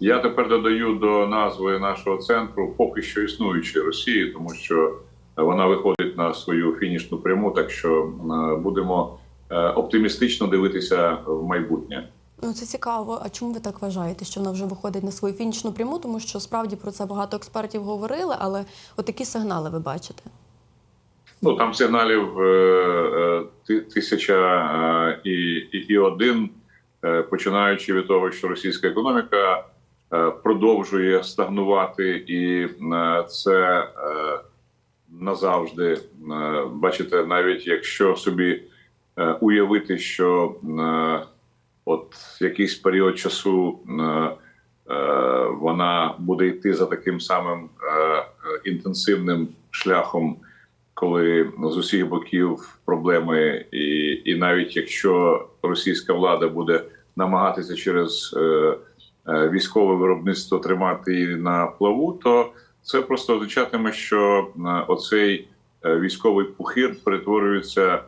Я тепер додаю до назви нашого центру поки що існуючої Росії, тому що вона виходить на свою фінішну пряму, так що е, будемо е, оптимістично дивитися в майбутнє. Ну, це цікаво. А чому ви так вважаєте, що вона вже виходить на свою фінішну пряму? Тому що справді про це багато експертів говорили, але отакі сигнали ви бачите. Ну там сигналів е, ти- тисяча і, і, і один, починаючи від того, що російська економіка продовжує стагнувати, і е, це е, назавжди е, бачите, навіть якщо собі е, уявити, що е, от якийсь період часу е, е, вона буде йти за таким самим е, е, інтенсивним шляхом коли з усіх боків проблеми, і, і навіть якщо російська влада буде намагатися через е, е, військове виробництво тримати її на плаву, то це просто означатиме, що е, оцей е, військовий пухир перетворюється е,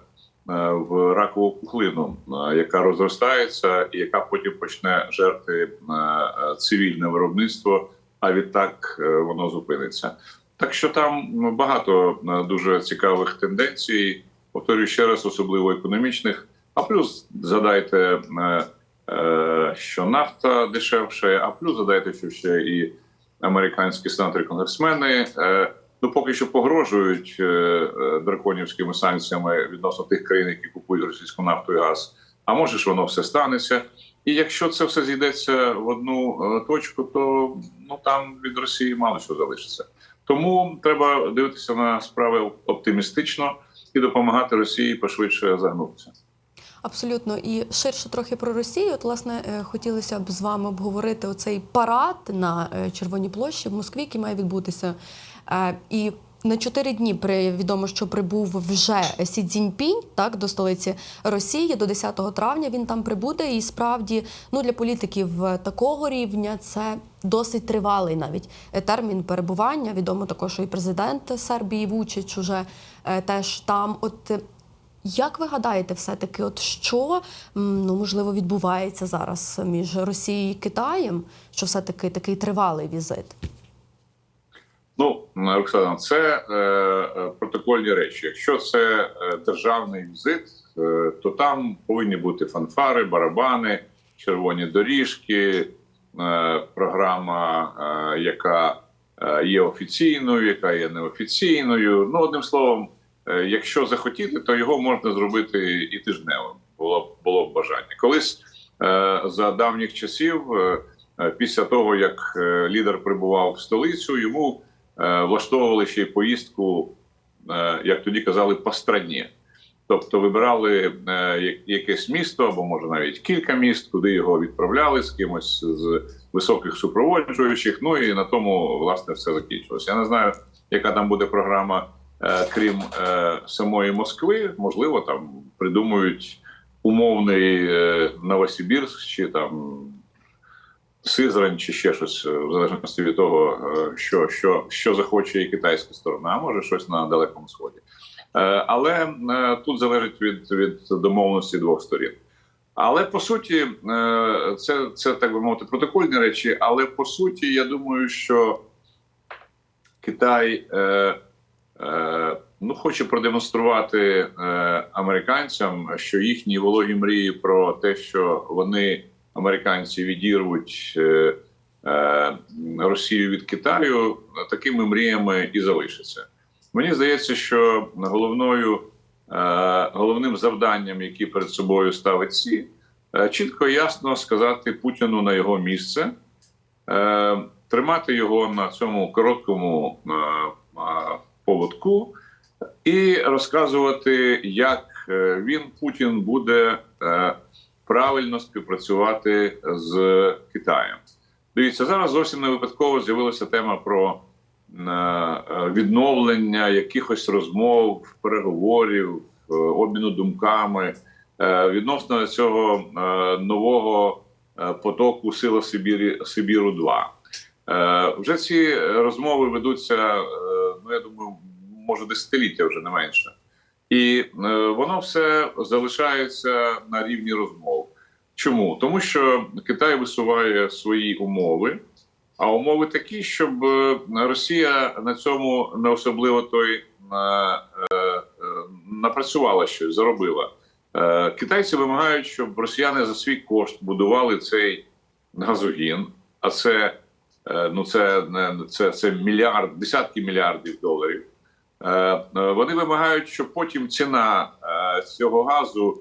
в ракову пухлину, е, яка розростається, і яка потім почне жерти е, е, цивільне виробництво. А відтак е, воно зупиниться. Так що там багато е, дуже цікавих тенденцій. Повторюю ще раз, особливо економічних. А плюс згадайте, е, е, що нафта дешевше, а плюс згадайте, що ще і американські сенатори конгресмени е, ну поки що погрожують е, е, драконівськими санкціями відносно тих країн, які купують російську нафту і газ. А може ж воно все станеться. І якщо це все зійдеться в одну е, точку, то ну там від Росії мало що залишиться. Тому треба дивитися на справи оптимістично і допомагати Росії пошвидше загнутися. Абсолютно, і ширше трохи про Росію. От, власне, е, хотілося б з вами обговорити оцей парад на е, Червоній площі в Москві, який має відбутися. Е, І на чотири дні відомо, що прибув вже Сі Цзіньпінь, так до столиці Росії. До 10 травня він там прибуде. І справді, ну для політиків такого рівня це досить тривалий навіть термін перебування. Відомо також, що і президент Сербії Вучич уже теж там. От як ви гадаєте, все-таки, от що ну можливо відбувається зараз між Росією і Китаєм? Що все-таки такий тривалий візит? Ну, Оксана, це е, е, протокольні речі. Якщо це е, державний візит, е, то там повинні бути фанфари, барабани, червоні доріжки, е, програма, е, яка е, є офіційною, яка є неофіційною. Ну, одним словом, якщо захотіти, то його можна зробити і тижневим. Було б було б бажання. Колись е, за давніх часів, е, е, після того як е, лідер прибував в столицю, йому е, влаштовували ще й поїздку, е, як тоді казали, по страні. Тобто вибирали е, якесь місто або може навіть кілька міст, куди його відправляли з кимось з високих супроводжуючих. Ну і на тому власне все закінчилося. Я не знаю, яка там буде програма, е, крім е, самої Москви. Можливо, там придумують умовний е, Новосибірськ чи там Сизрань чи ще щось, е, в залежності від того, е, що, що, що захоче і китайська сторона, а може щось на далекому сході. Е, Але е, тут залежить від, від домовленості двох сторін. Але по суті, е, це, це так би мовити протокольні речі. Але по суті, я думаю, що Китай е, е, ну, хоче продемонструвати е, американцям, що їхні вологі мрії про те, що вони, американці, відірвуть е, е, Росію від Китаю, такими мріями і залишаться. Мені здається, що головною е, головним завданням, які перед собою ставить е, чітко і ясно сказати Путіну на його місце, е, тримати його на цьому короткому е, і розказувати, як е, він Путін буде е, правильно співпрацювати з Китаєм. Дивіться, зараз зовсім не випадково з'явилася тема про е, відновлення якихось розмов, переговорів, обміну думками відносно цього нового потоку Сила Сибіру 2 Е, Вже ці розмови ведуться, е, ну я думаю, може десятиліття вже не менше. І е, воно все залишається на рівні розмов. Чому? Тому що Китай висуває свої умови, а умови такі, щоб е, Росія на цьому не особливо той на, е, е, напрацювала щось, заробила. Е, Китайці вимагають, щоб росіяни за свій кошт будували цей газогін, а це, е, ну це, не- це, це мільярд, десятки мільярдів доларів. Е, е, Вони вимагають, щоб потім ціна е, цього газу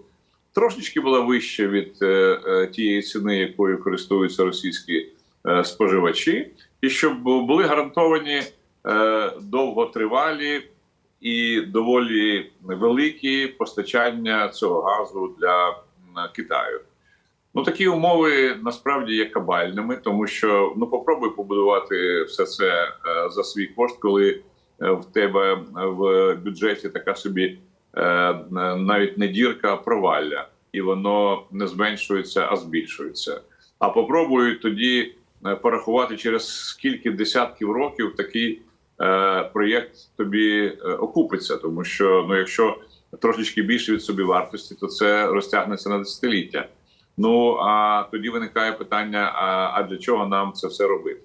трошечки була вища від е, е, тієї ціни, якою користуються російські е, споживачі, і щоб були гарантовані е, довготривалі і доволі великі постачання цього газу для Китаю. Ну такі умови насправді є кабальними, тому що ну попробуй побудувати все це е, за свій кошт, коли е, в тебе в бюджеті така собі е, навіть не дірка, а провалля, і воно не зменшується, а збільшується. А попробуй тоді е, порахувати через скільки десятків років такий е, проєкт тобі е, окупиться, тому що ну, якщо трошечки більше від собівартості, то це розтягнеться на десятиліття. Ну а тоді виникає питання: а, а для чого нам це все робити?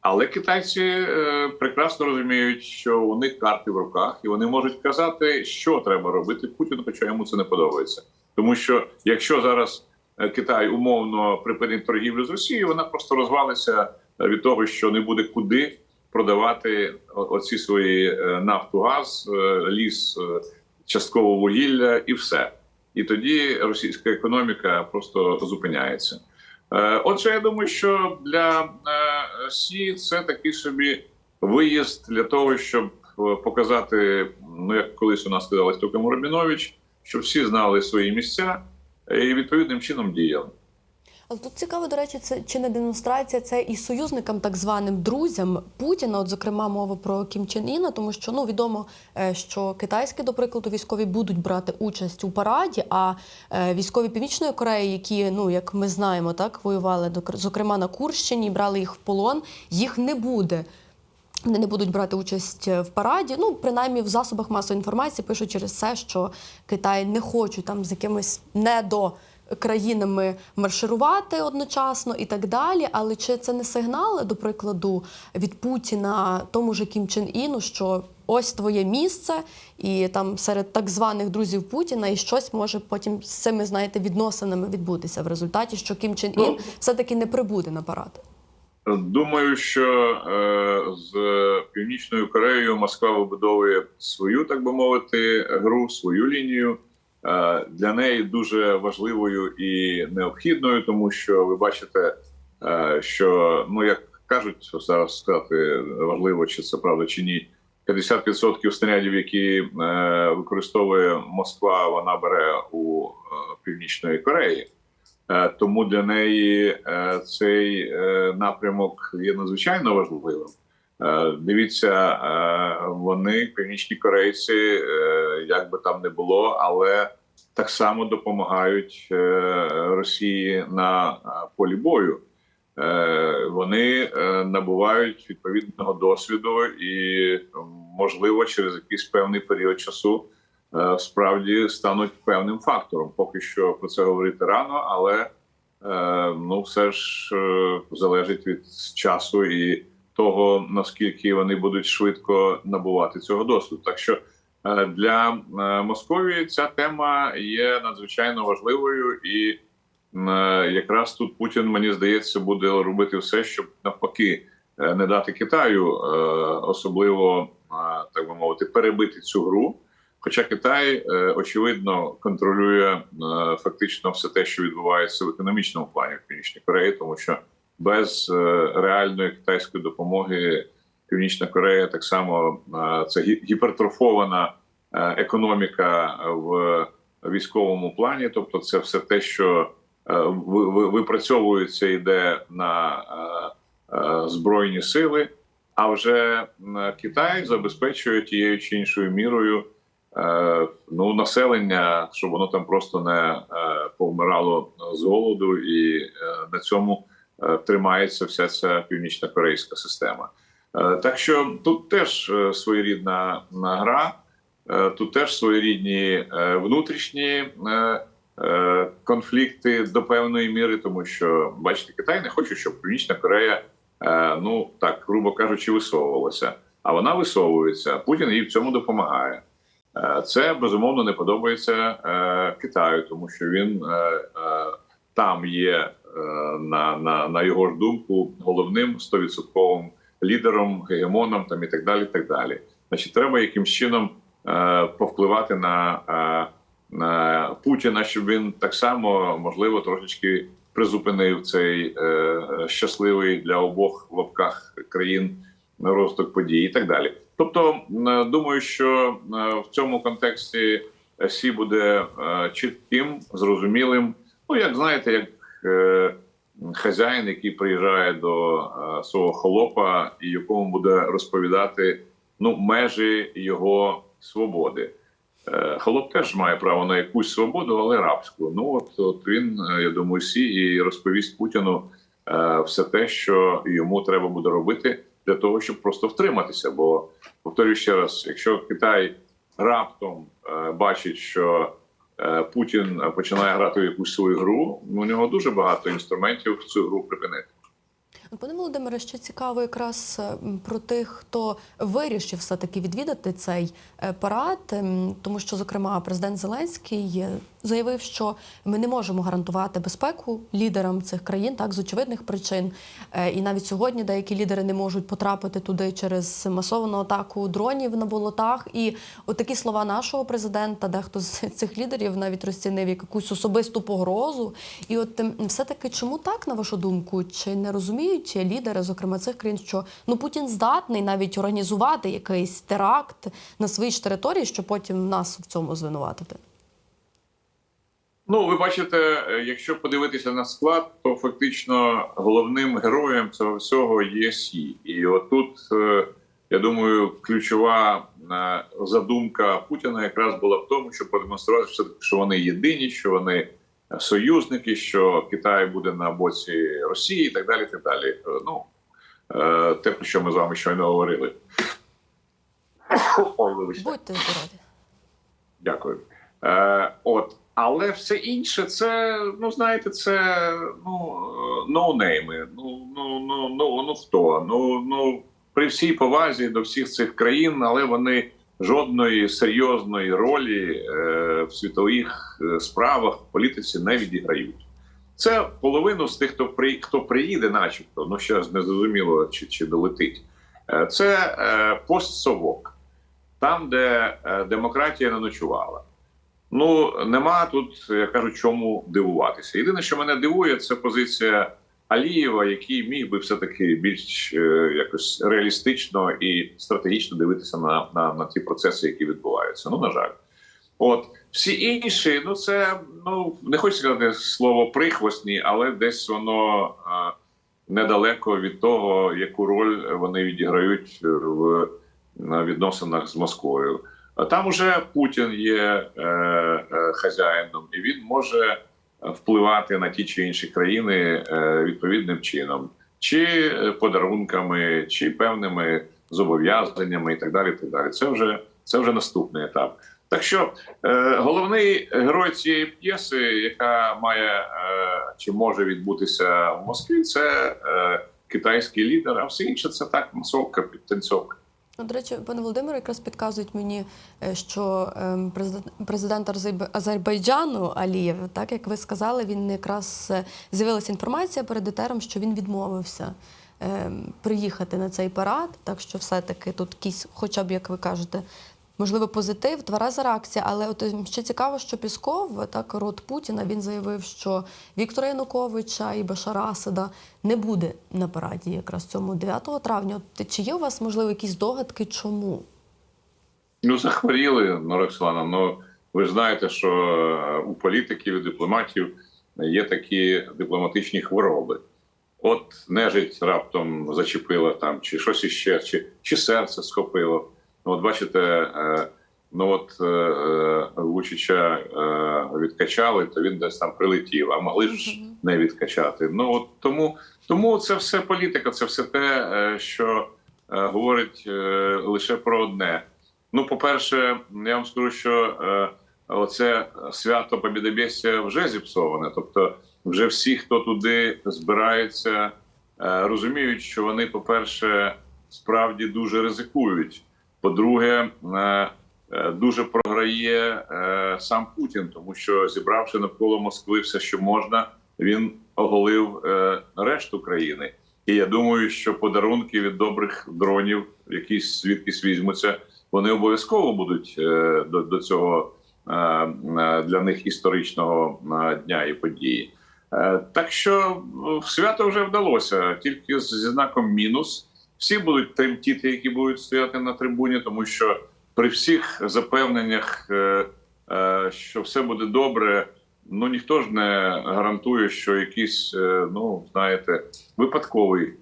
Але китайці е, прекрасно розуміють, що у них карти в руках, і вони можуть казати, що треба робити Путіну, хоча йому це не подобається. Тому що якщо зараз е, Китай умовно припинить торгівлю з Росією, вона просто розвалиться е, від того, що не буде куди продавати оці свої е, нафту, газ, ліс, частково вугілля і все. І тоді російська економіка просто зупиняється. Е, Отже, я думаю, що для Сі Росії це такий собі виїзд для того, щоб е, показати, ну як колись у нас сказали Стукам Рабінович, щоб всі знали свої місця і відповідним чином діяли. Але тут цікаво, до речі, це чи не демонстрація це і союзникам, так званим друзям Путіна, от зокрема мова про Кім Чен Іна, тому що ну відомо, е, що китайські, до прикладу, військові будуть брати участь у параді, а е, військові Північної Кореї, які ну як ми знаємо, так воювали зокрема на Курщині, брали їх в полон, їх не буде. Вони не будуть брати участь в параді. Ну, принаймні в засобах масової інформації пишуть через це, що Китай не хочуть там з якимись недо країнами марширувати одночасно і так далі. Але чи це не сигнал, до прикладу, від Путіна тому же Кім Чен Іну, що ось твоє місце, і там серед так званих друзів Путіна, і щось може потім з цими, знаєте, відносинами відбутися в результаті, що Кім Чен Ін Ну, все-таки не прибуде на парад. Думаю, що е, з Північною Кореєю Москва вибудовує свою, так би мовити, гру, свою лінію. Е, для неї дуже важливою і необхідною, тому що ви бачите, е, що ну як кажуть зараз сказати важливо, чи це правда чи ні. 50% снарядів, які е, використовує Москва, вона бере у Північної Кореї. Тому для неї цей напрямок є надзвичайно важливим. Е, Дивіться, е, вони, північні корейці, е, як би там не було, але так само допомагають Росії на полі бою. Вони набувають відповідного досвіду і, можливо, через якийсь певний період часу справді стануть певним фактором. Поки що про це говорити рано, але ну все ж залежить від часу і того наскільки вони будуть швидко набувати цього досвіду. Так що е, для е, Московії ця тема є надзвичайно важливою, і е, якраз тут Путін мені здається буде робити все, щоб навпаки не дати Китаю, особливо так би мовити, перебити цю гру. Хоча Китай очевидно контролює фактично все те, що відбувається в економічному плані в Північній Кореї, тому що без е, реальної китайської допомоги. Північна Корея так само е, це гі- гіпертрофована е, економіка в військовому плані, тобто це все те, що ви- ви- випрацьовується, йде на збройні сили. А вже Китай забезпечує тією чи іншою мірою ну, населення, щоб воно там просто не повмирало з голоду, і на цьому тримається вся ця північна корейська система. Е, так що тут теж е, своєрідна гра, е, тут теж своєрідні е, внутрішні е, е, конфлікти до певної міри, тому що бачите, Китай не хоче, щоб Північна Корея, е, ну так грубо кажучи, висовувалася. А вона висовується. Путін їй в цьому допомагає. Е, Це безумовно не подобається е, Китаю, тому що він е, е, там є е, на, на, на його ж думку головним стовідсотковим лідером, гегемоном там і так далі. так далі. Значить, треба якимсь чином е, повпливати на, е, на Путіна, щоб він так само можливо трошечки призупинив цей е, щасливий для обох в лапках країн розвиток подій і так далі. Тобто, е, думаю, що е, в цьому контексті Сі буде е, чітким, зрозумілим. Ну, як знаєте, як е, хазяїн, який приїжджає до е, свого холопа, і якому буде розповідати ну, межі його свободи. Е, Холоп теж має право на якусь свободу, але рабську. Ну от, от він, е, я думаю, сі і розповість Путіну е, все те, що йому треба буде робити для того, щоб просто втриматися. Бо повторюю ще раз: якщо Китай раптом е, бачить, що е, Путін починає грати якусь свою гру, у нього дуже багато інструментів цю гру припинити. Пане Володимире, ще цікаво якраз е, про тих, хто вирішив все-таки відвідати цей е, парад, ем, тому що, зокрема, президент Зеленський е, заявив, що ми не можемо гарантувати безпеку лідерам цих країн, так з очевидних причин. І навіть сьогодні деякі лідери не можуть потрапити туди через масовану атаку дронів на болотах. І от такі слова нашого президента, дехто з цих лідерів навіть розцінив як якусь особисту погрозу. І от ем, все-таки чому так, на вашу думку? Чи не розуміють лідери, зокрема цих країн, що ну Путін здатний навіть організувати якийсь теракт на своїй ж території, щоб потім нас в цьому звинуватити? Ну, ви бачите, е, якщо подивитися на склад, то фактично головним героєм цього всього є Сі. І отут, е, я думаю, ключова е, задумка Путіна якраз була в тому, щоб продемонструвати, що вони єдині, що вони союзники, що Китай буде на боці Росії, і так далі. і Так далі. Е, Ну е, те, про що ми з вами щойно говорили. Будьте здорові. Дякую. Е, от, але все інше, це, ну знаєте, це ну ноунейми. Ну, ну, ну, ну, ну хто? Ну, ну при всій повазі до всіх цих країн, але вони жодної серйозної ролі е, в світових е, справах в політиці не відіграють. Це половину з тих, хто при хто приїде, начебто, ну ще не зрозуміло, чи, чи долетить. Е, Це постсовок там, де демократія не ночувала. Ну нема тут, як кажуть, чому дивуватися. Єдине, що мене дивує, це позиція Алієва, який міг би все-таки більш е, якось реалістично і стратегічно дивитися на, на, на ті процеси, які відбуваються. Ну, на жаль. От всі інші, ну це ну не хочу сказати слово прихвостні, але десь воно е, недалеко від того, яку роль вони відіграють в на відносинах з Москвою. А Там уже Путін є е, е, хазяїном, і він може впливати на ті чи інші країни е, відповідним чином, чи е, подарунками, чи певними зобов'язаннями, і так далі. Так далі. Це вже це вже наступний етап. Так що е, головний герой цієї п'єси, яка має чи може відбутися в Москві, це китайський лідер, а все інше це так масовка, підтанцьовка. Ну, До речі, пане Володимире, якраз підказують мені, е, що ем, президент, президент Азербай- Азербайджану Алієв, так як ви сказали, він якраз е, з'явилася інформація перед етером, що він відмовився ем, приїхати на цей парад. Так що, все-таки тут якісь, хоча б як ви кажете, можливо, позитив, твереза реакція. Але от ем, ще цікаво, що Пісков, так рот Путіна, він заявив, що Віктора Януковича і Башара Асада не буде на параді якраз цьому 9 травня. Чи є у вас можливо якісь догадки, чому? Ну, захворіли, ну, Роксолана. Ну ви знаєте, що е, у політиків і дипломатів є такі дипломатичні хвороби. От нежить раптом зачепила там, чи щось іще, чи, чи серце схопило. Ну, от бачите, е, ну от е, е, Вучича е, відкачали, то він десь там прилетів, а могли ж не відкачати. Ну от тому, тому це все політика, це все те, що говорить лише про одне. Ну, по-перше, я вам скажу, що оце свято Побєдобєстя вже зіпсоване. Тобто, вже всі, хто туди збирається, розуміють, що вони, по-перше, справді дуже ризикують. По-друге, е, е, дуже програє е, сам Путін, тому що зібравши навколо Москви все, що можна, він оголив решту країни. І я думаю, що подарунки від добрих дронів, якісь звідкись візьмуться, вони обов'язково будуть до, до цього для них історичного дня і події. Так що е, свято вже вдалося, тільки зі знаком мінус. Всі будуть тремтіти, які будуть стояти на трибуні, тому що при всіх запевненнях, е, е, що все буде добре, ну ніхто ж не гарантує, що якийсь, е, ну знаєте, випадковий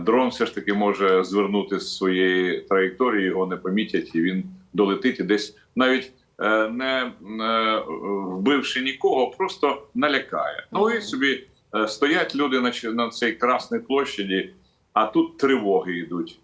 дрон все ж таки може звернути з своєї траєкторії, його не помітять, і він долетить і десь навіть не вбивши нікого, просто налякає. Ну і собі стоять люди на цій красній площаді, а тут тривоги йдуть.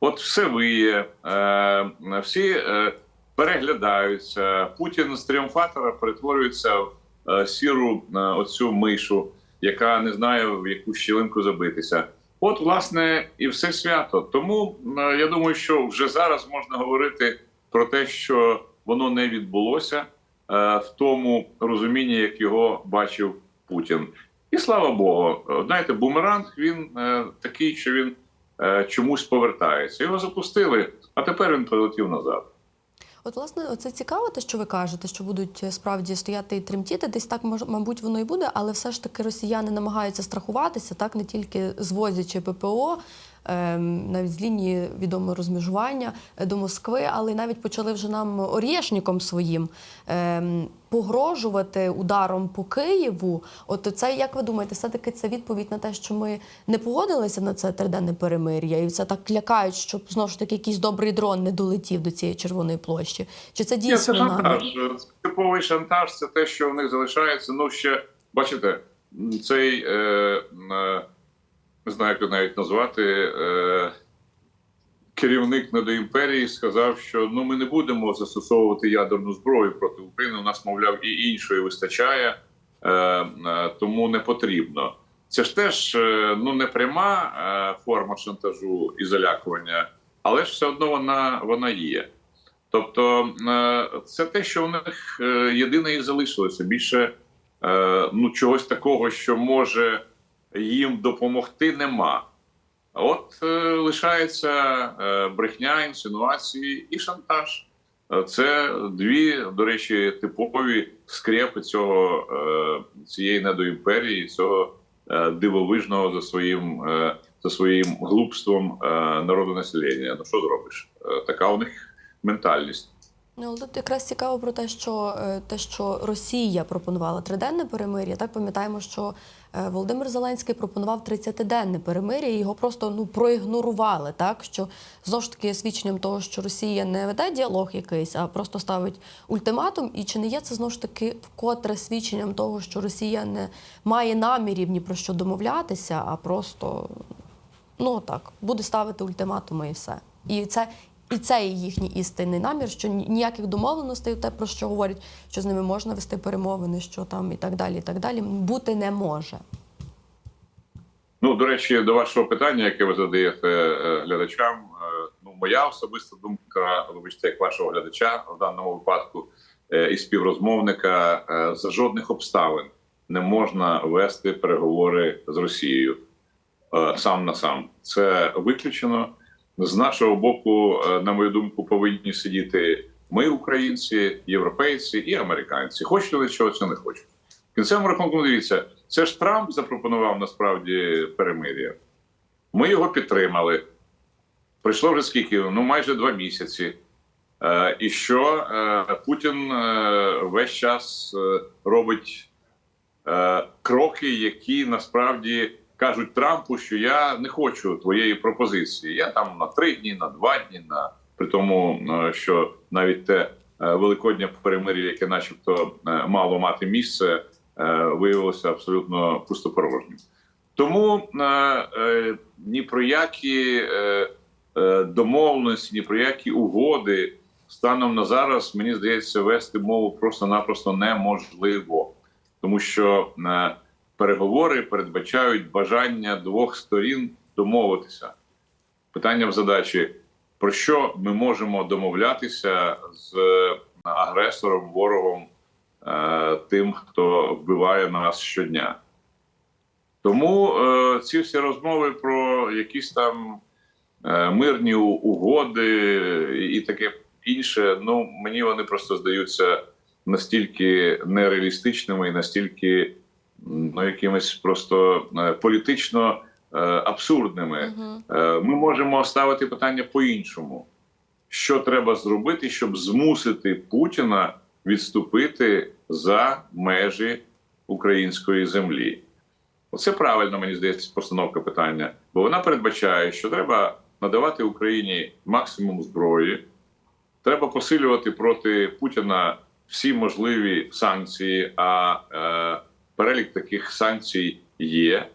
От все виє, е, всі е, переглядаються. Путін з тріумфатора перетворюється в е, сіру оцю мишу, яка не знає в яку щілинку забитися. От, власне, і все свято. Тому я думаю, що вже зараз можна говорити про те, що воно не відбулося в тому розумінні, як його бачив Путін. І слава Богу, Е, знаєте, бумеранг він е, такий, що він е, чомусь повертається. Його запустили, а тепер він прилетів назад. От, власне, це цікаво, те, що ви кажете, що будуть е, справді стояти і тремтіти. Десь так мабуть воно і буде, але все ж таки росіяни намагаються страхуватися, так не тільки звозячи ППО. Ем, Навіть з лінії відомого розмежування е, до Москви, але навіть почали вже нам орєшником своїм ем, погрожувати ударом по Києву. От це як ви думаєте, все таки це відповідь на те, що ми не погодилися на це триденне перемир'я, і це так лякають, щоб знову ж таки якийсь добрий дрон не долетів до цієї червоної площі? Чи це Ні, це дійсно шантаж. Типовий шантаж це те, що в них залишається. Ну ще бачите, цей е, е, не знаю, як навіть назвати. Е, Керівник недоімперії сказав, що ну ми не будемо застосовувати ядерну зброю проти України. У нас, мовляв, і іншої вистачає, е, е, тому не потрібно. Це ж теж е, ну не пряма форма шантажу і залякування, але ж все одно вона, вона є. Тобто, це те, що в них єдине і залишилося. Більше ну, чогось такого, що може їм допомогти, нема. От е, лишається е, брехня, інсинуації і шантаж. Е, Це дві, до речі, типові скрепи цього е, цієї недоімперії, цього е, дивовижного за своїм е, за своїм глупством е, народонаселення. Ну що зробиш? Е, Така у них ментальність. Ну, тут якраз цікаво про те, що е, те, що Росія пропонувала триденне перемир'я. Так пам'ятаємо, що Володимир Зеленський пропонував 30-денне перемир'я, і його просто ну проігнорували. Так що знову ж таки свідченням того, що Росія не веде діалог якийсь, а просто ставить ультиматум. І чи не є це знову ж таки вкотре свідченням того, що Росія не має намірів ні про що домовлятися, а просто ну так буде ставити ультиматуми і все. І це. І це є їхній істинний намір, що ніяких домовленостей, те про що говорять, що з ними можна вести перемовини, що там і так далі, і так далі, бути не може. Ну, до речі, до вашого питання, яке ви задаєте е, глядачам, е, ну моя особиста думка, вибачте, як вашого глядача в даному випадку е, і співрозмовника за жодних обставин не можна вести переговори з Росією сам на сам. Це виключено. З нашого боку, е, на мою думку, повинні сидіти ми, українці, європейці і американці. Хочуть вони чого чи не хочуть. В кінцевому рахунку, ну, дивіться, це ж Трамп запропонував насправді перемир'я. Ми його підтримали. Пройшло вже скільки? Ну, майже два місяці. Е, і що е, Путін е, весь час е, робить е, кроки, які насправді кажуть Трампу, що я не хочу твоєї пропозиції. Я там на три дні, на два дні, на при тому, е, що навіть те е, великоднє перемир'я, яке, начебто, е, мало мати місце, виявилося абсолютно пустопорожнім. Тому ні про які домовленості, ні про які угоди станом на зараз мені здається, вести мову просто-напросто неможливо, тому що переговори передбачають бажання двох сторін домовитися. Питання в задачі: про що ми можемо домовлятися з агресором, ворогом, е, тим, хто вбиває нас щодня. Тому е, ці всі розмови про якісь там е, мирні угоди і таке інше, ну мені вони просто здаються настільки нереалістичними і настільки ну, якимись просто е, політично е, абсурдними. Угу. Ми можемо ставити питання по-іншому. Що треба зробити, щоб змусити Путіна відступити за межі української землі? Оце правильно, мені здається, постановка питання, бо вона передбачає, що треба надавати Україні максимум зброї, треба посилювати проти Путіна всі можливі санкції, а е, перелік таких санкцій є.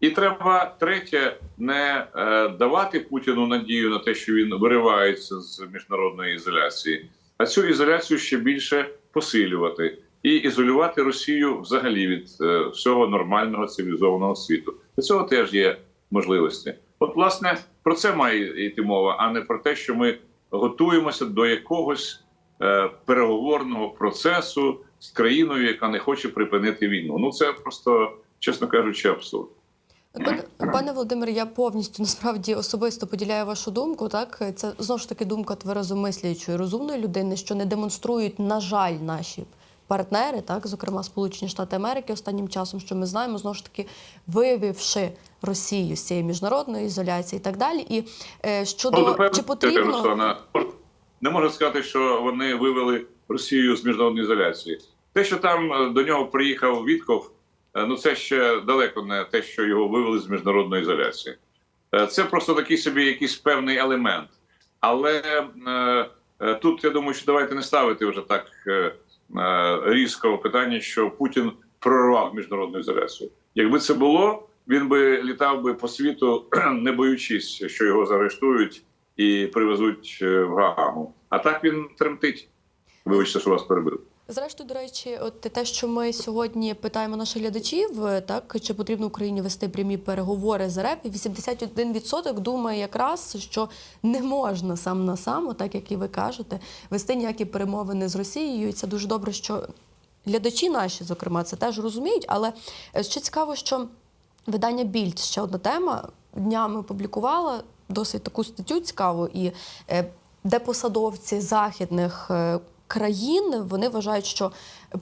І треба третє не е, давати Путіну надію на те, що він виривається з міжнародної ізоляції, а цю ізоляцію ще більше посилювати і ізолювати Росію взагалі від е, всього нормального цивілізованого світу. Для цього теж є можливості. От, власне, про це має йти мова, а не про те, що ми готуємося до якогось е, переговорного процесу з країною, яка не хоче припинити війну. Ну це просто, чесно кажучи, абсурд. Пане, пане Володимире, я повністю насправді особисто поділяю вашу думку. Так це знову ж таки думка тверезомислячої розумної людини, що не демонструють, на жаль, наші партнери, так зокрема Сполучені Штати Америки, останнім часом, що ми знаємо, знову ж таки вивівши Росію з цієї міжнародної ізоляції і так далі. І е, щодо Ну, чи потрібно Руслана, не можна сказати, що вони вивели Росію з міжнародної ізоляції. Те, що там е, до нього приїхав Вітков, е, ну це ще далеко не те, що його вивели з міжнародної ізоляції. Е, Це просто такий собі якийсь певний елемент. Але тут я думаю, що давайте не ставити вже так різко питання, що Путін прорвав міжнародну ізоляцію. Якби це було, він би літав би по світу, не боючись, що його заарештують і привезуть в Гаагу. А так він тремтить. Вибачте, що вас перебив. Зрештою, до речі, от те, що ми сьогодні питаємо наших глядачів, е, так чи потрібно Україні вести прямі переговори з РФ, і 81% думає якраз, що не можна сам на сам, так як і ви кажете, вести ніякі перемовини з Росією. І це дуже добре, що глядачі наші, зокрема, це теж розуміють. Але е, ще цікаво, що видання Більд ще одна тема днями опублікувала досить таку статтю цікаву, і е, де посадовці західних країн вони вважають, що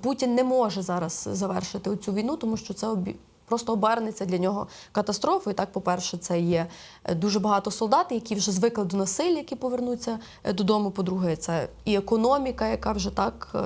Путін не може зараз завершити цю війну, тому що це обі... просто обернеться для нього катастрофою. Так, по-перше, це є е, дуже багато солдат, які вже звикли до насилля, які повернуться е, додому. По-друге, це і економіка, яка вже так.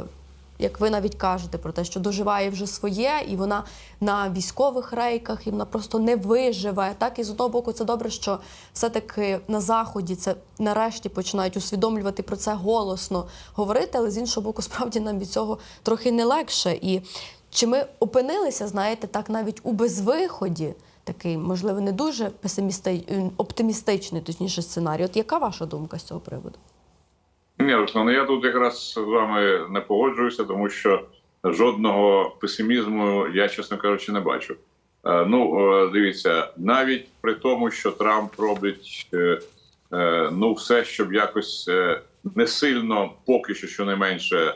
Як ви навіть кажете про те, що доживає вже своє, і вона на військових рейках, і вона просто не виживе. Так і з одного боку, це добре, що все-таки на заході це нарешті починають усвідомлювати про це голосно говорити, але з іншого боку, справді нам від цього трохи не легше. І чи ми опинилися, знаєте, так навіть у безвиході, такий, можливо, не дуже песимістичний, оптимістичний, точніше, сценарій. От яка ваша думка з цього приводу? Ні, Руслан, я тут якраз з вами не погоджуюся, тому що жодного песимізму я, чесно кажучи, не бачу. Е, Ну, е, дивіться, навіть при тому, що Трамп робить е, ну все, щоб якось не сильно, поки що щонайменше,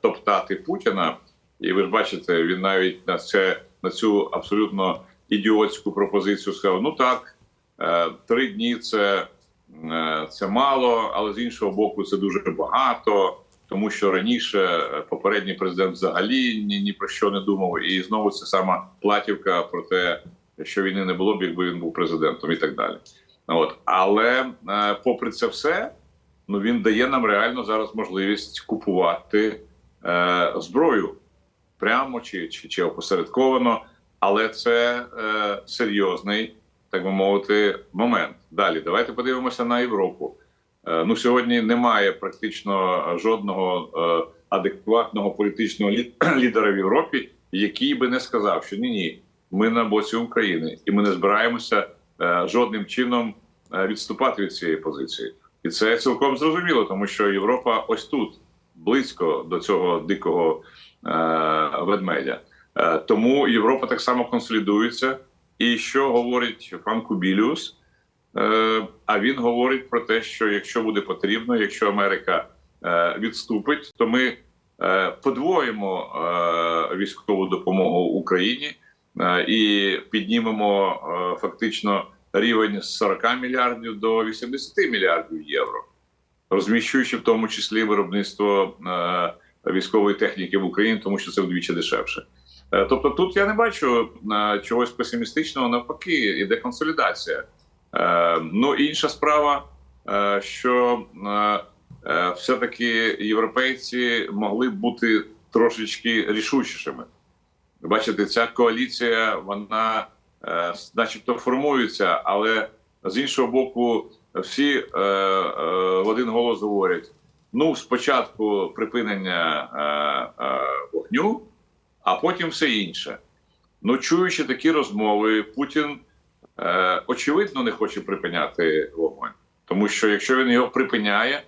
топтати Путіна. І ви ж бачите, він навіть на це на цю абсолютно ідіотську пропозицію сказав: ну так, три дні це. Е, Це мало, але з іншого боку, це дуже багато, тому що раніше е, попередній президент взагалі ні, ні про що не думав, і знову це сама платівка про те, що війни не було б, якби він був президентом, і так далі. От. Але е, попри це все, ну він дає нам реально зараз можливість купувати е, зброю. Прямо чи, чи, чи опосередковано, але це е, серйозний так би мовити, момент. Далі давайте подивимося на Європу. Е, Ну сьогодні немає практично жодного е, адекватного політичного лідера в Європі, який би не сказав, що ні, ні, ми на боці України, і ми не збираємося е, жодним чином відступати від цієї позиції. І це цілком зрозуміло, тому що Європа ось тут, близько до цього дикого ведмедя. Тому Європа так само консолідується. І що говорить пан Кубіліус? Е, а він говорить про те, що якщо буде потрібно, якщо Америка е, відступить, то ми е, подвоїмо військову допомогу Україні і піднімемо фактично рівень з 40 мільярдів до 80 мільярдів євро, розміщуючи в тому числі виробництво військової техніки в Україні, тому що це вдвічі дешевше. Е, Тобто, тут я не бачу е, чогось песимістичного, навпаки, іде консолідація. Е, Ну інша справа, що е, е, все-таки європейці могли бути трошечки рішучішими. Бачите, ця коаліція, вона начебто формується, але з іншого боку, всі в один голос говорять: ну, спочатку припинення вогню, а потім все інше. Ну, чуючи такі розмови, Путін е, очевидно не хоче припиняти вогонь. Тому що якщо він його припиняє,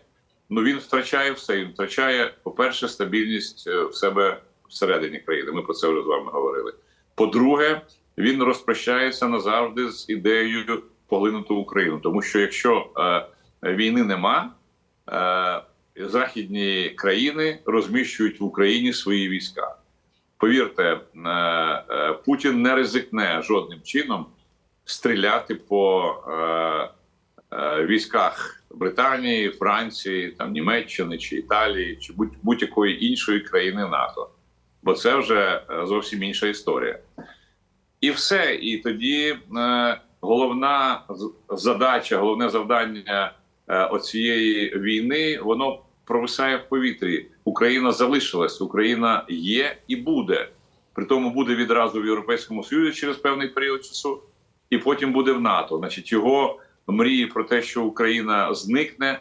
ну він втрачає все. Він втрачає, по-перше, стабільність е, в себе всередині країни. Ми про це вже з вами говорили. По-друге, він розпрощається назавжди з ідеєю поглинути Україну. Тому що якщо е, війни нема, е, західні країни розміщують в Україні свої війська. Повірте, е, е, Путін не ризикне жодним чином стріляти по е, військах Британії, Франції, там Німеччини чи Італії, чи будь- будь-якої іншої країни НАТО, бо це вже зовсім інша історія. І все. І тоді головна задача, головне завдання оцієї війни, воно провисає в повітрі. Україна залишилась, Україна є і буде. При тому буде відразу в Європейському Союзі через певний період часу, і потім буде в НАТО. Значить, його мрії про те, що Україна зникне,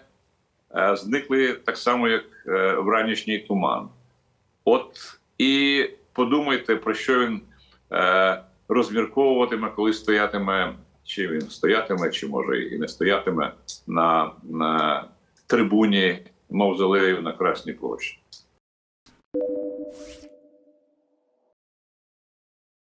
е, зникли так само, як е, вранішній туман. От і подумайте, про що він е, розмірковуватиме, коли стоятиме, чи він стоятиме, чи може і не стоятиме на, на трибуні мавзолею на Красній площі.